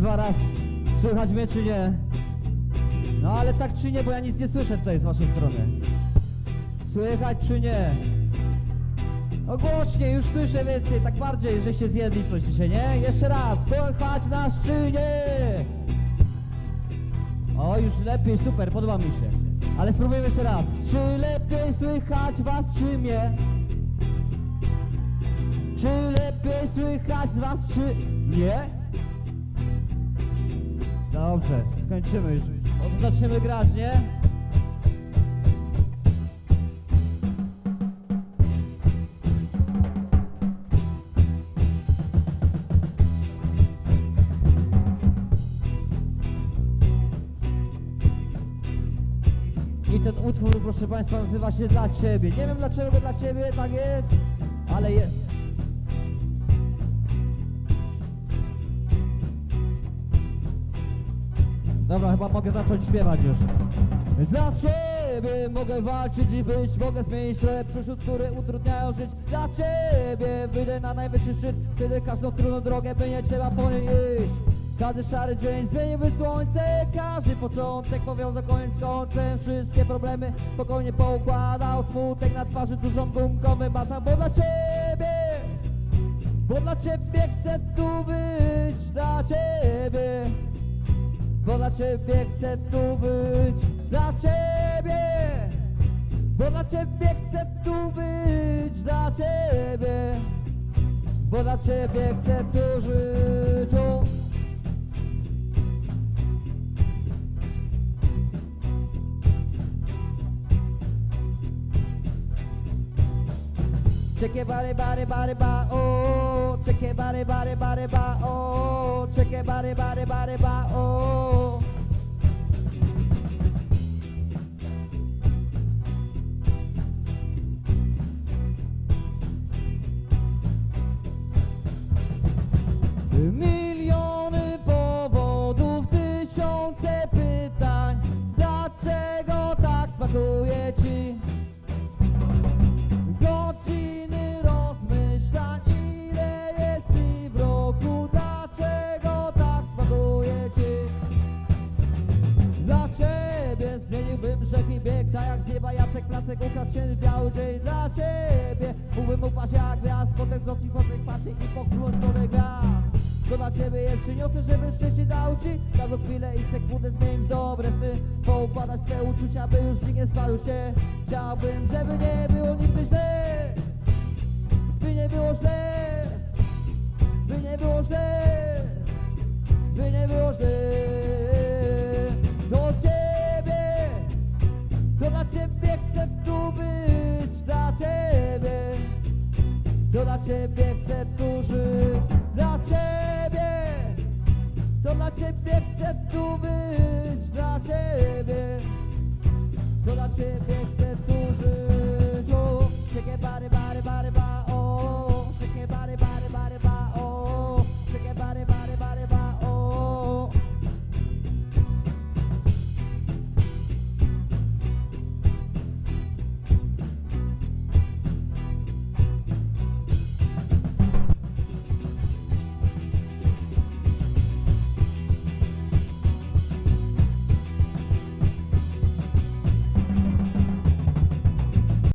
dwa raz. Słychać mnie czy nie? No ale tak czy nie, bo ja nic nie słyszę tutaj z waszej strony. Słychać czy nie? No głośniej, już słyszę więcej, tak bardziej, żeście zjedli coś dzisiaj, nie? Jeszcze raz, słychać nas czy nie? O, już lepiej, super, podoba mi się. Ale spróbujemy jeszcze raz. Czy lepiej słychać was czy mnie? Czy lepiej słychać was czy nie? Dobrze, skończymy już. Zaczniemy grać, nie? I ten utwór, proszę Państwa, nazywa się Dla Ciebie. Nie wiem dlaczego dla Ciebie tak jest, ale jest. Dobra, chyba mogę zacząć śpiewać już. Dla Ciebie mogę walczyć i być, mogę zmienić trochę przyszód, które utrudniają żyć. Dla Ciebie wyjdę na najwyższy szczyt, przejdę każdą trudną drogę, by nie trzeba po niej iść. Każdy szary dzień zmieniłby słońce, każdy początek powiązał koniec końcem. Wszystkie problemy spokojnie poukładał, smutek na twarzy dużą gumką wymazał, bo dla Ciebie bo dla Ciebie chcę tu być, dla Ciebie dla Ciebie chcę tu być, dla Ciebie. Bo dla Ciebie chcę tu być, dla Ciebie. Bo dla Ciebie chcę tu żyć. O. Check it body body body ba oh check it body body body ba oh. Check it body body body ba oh. Miliony Jacek Placek, ukradł się biały dzień Dla ciebie. Mógłbym upaść jak gwiazd, potem wrócić po tych partii i pochnąć nowy gaz. To dla ciebie je przyniosę, żeby szczęście dał ci. Każdą chwilę i sekundę zmienić dobre sny. Poukładać twoje uczucia, by już nikt nie spalił się. Chciałbym, żeby nie było nigdy źle dla ciebie chcę tu być Dla ciebie. To dla ciebie chcę tu żyć Dla ciebie. To dla ciebie chcę tu być Dla ciebie. To dla ciebie